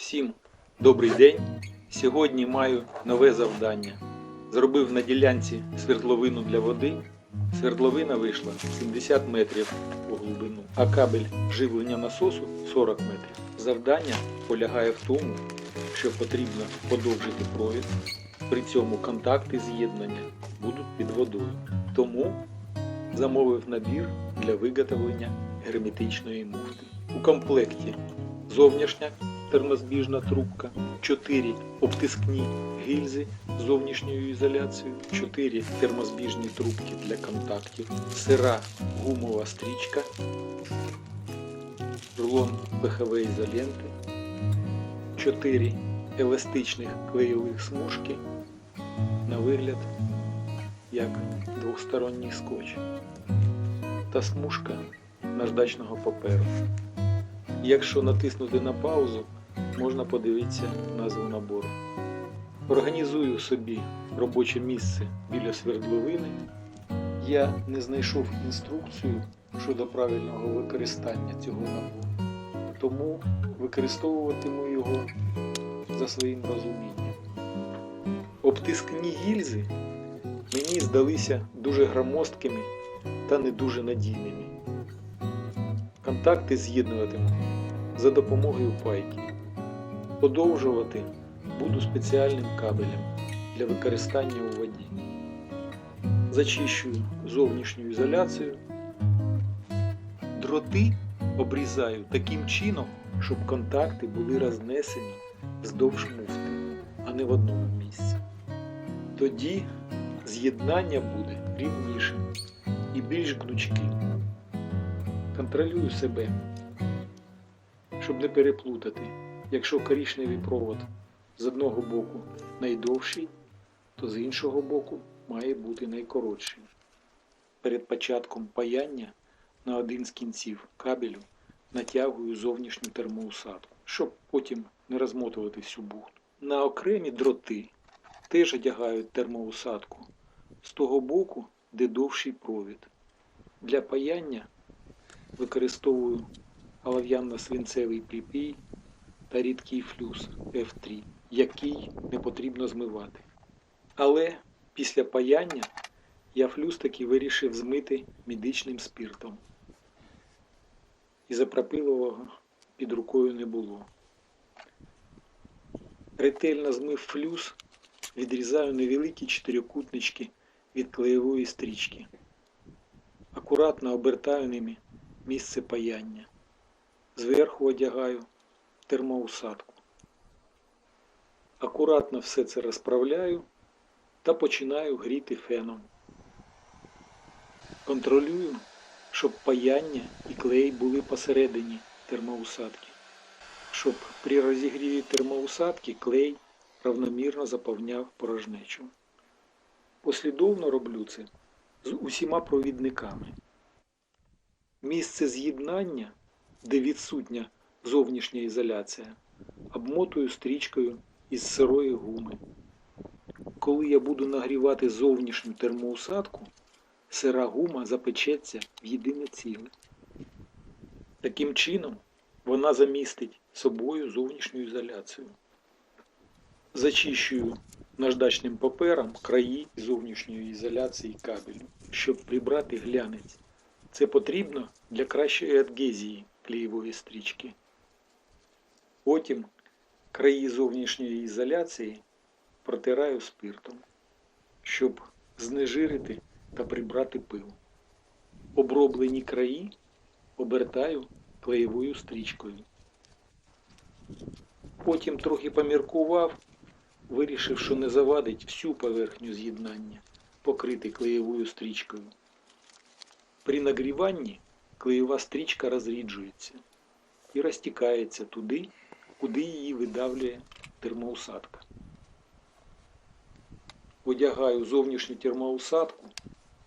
Всім добрий день. Сьогодні маю нове завдання. Зробив на ділянці свердловину для води. Свердловина вийшла 70 метрів у глибину, а кабель живлення насосу 40 метрів. Завдання полягає в тому, що потрібно подовжити провід. При цьому контакти з'єднання будуть під водою. Тому замовив набір для виготовлення герметичної муфти. У комплекті зовнішня термозбіжна трубка, 4 обтискні гільзи з зовнішньою ізоляцією, 4 термозбіжні трубки для контактів, сира гумова стрічка, рулон ПХВ ізоленти, 4 еластичних клеєвих смужки. На вигляд як двосторонній скотч. Та смужка наждачного паперу. Якщо натиснути на паузу, можна подивитися назву набору. Організую собі робоче місце біля свердловини. Я не знайшов інструкцію щодо правильного використання цього набору, тому використовуватиму його за своїм розумінням. Обтискні гільзи мені здалися дуже громоздкими та не дуже надійними. Контакти з'єднуватиму за допомогою пайки. Подовжувати буду спеціальним кабелем для використання у воді. Зачищую зовнішню ізоляцію. Дроти обрізаю таким чином, щоб контакти були рознесені вздовж муфти, а не в одному місці. Тоді з'єднання буде рівнішим і більш гнучким. Контролюю себе, щоб не переплутати. Якщо коричневий провод з одного боку найдовший, то з іншого боку має бути найкоротший. Перед початком паяння на один з кінців кабелю натягую зовнішню термоусадку, щоб потім не розмотувати всю бухту. На окремі дроти теж одягають термоусадку з того боку, де довший провід. Для паяння використовую олов'яно-свинцевий припій та рідкий флюс F3, який не потрібно змивати. Але після паяння я флюс таки вирішив змити медичним спиртом. Ізопропилового під рукою не було. Ретельно змив флюс, відрізаю невеликі чотирикутнички від клеєвої стрічки. Акуратно обертаю ними місце паяння. Зверху одягаю термоусадку. Акуратно все це розправляю та починаю гріти феном. Контролюю, щоб паяння і клей були посередині термоусадки, щоб при розігріві термоусадки клей равномірно заповняв порожнечу. Послідовно роблю це з усіма провідниками. Місце з'єднання, де відсутня зовнішня ізоляція, обмотую стрічкою із сирої гуми. Коли я буду нагрівати зовнішню термоусадку, сира гума запечеться в єдине ціле. Таким чином вона замістить собою зовнішню ізоляцію. Зачищую наждачним папером краї зовнішньої ізоляції кабелю, щоб прибрати глянець. Це потрібно для кращої адгезії клеєвої стрічки. Потім краї зовнішньої ізоляції протираю спиртом, щоб знежирити та прибрати пил. Оброблені краї обертаю клеєвою стрічкою. Потім трохи поміркував, вирішив, що не завадить всю поверхню з'єднання, покрити клеєвою стрічкою. При нагріванні клеєва стрічка розріджується і розтікається туди, куди її видавлює термоусадка. Одягаю зовнішню термоусадку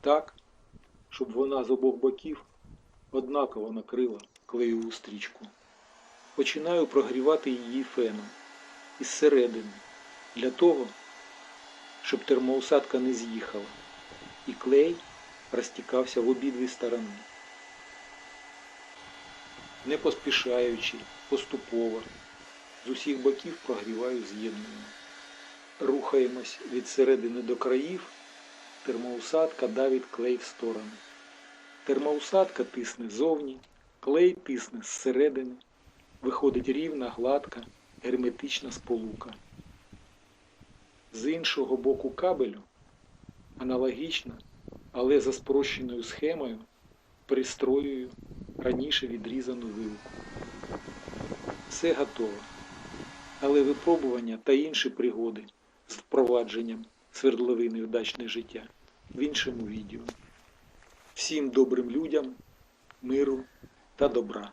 так, щоб вона з обох боків однаково накрила клеєву стрічку. Починаю прогрівати її феном із середини для того, щоб термоусадка не з'їхала і клей розтікався в обидві сторони. Не поспішаючи, поступово З усіх боків прогріваю з'єднання. Рухаємось від середини до країв. Термоусадка давить клей в сторони. Термоусадка тисне зовні, клей тисне зсередини. Виходить рівна, гладка, герметична сполука. З іншого боку кабелю аналогічно, але за спрощеною схемою пристроюю раніше відрізану вилку. Все готово. Але випробування та інші пригоди з впровадженням свердловини в дачне життя в іншому відео. Всім добрим людям, миру та добра.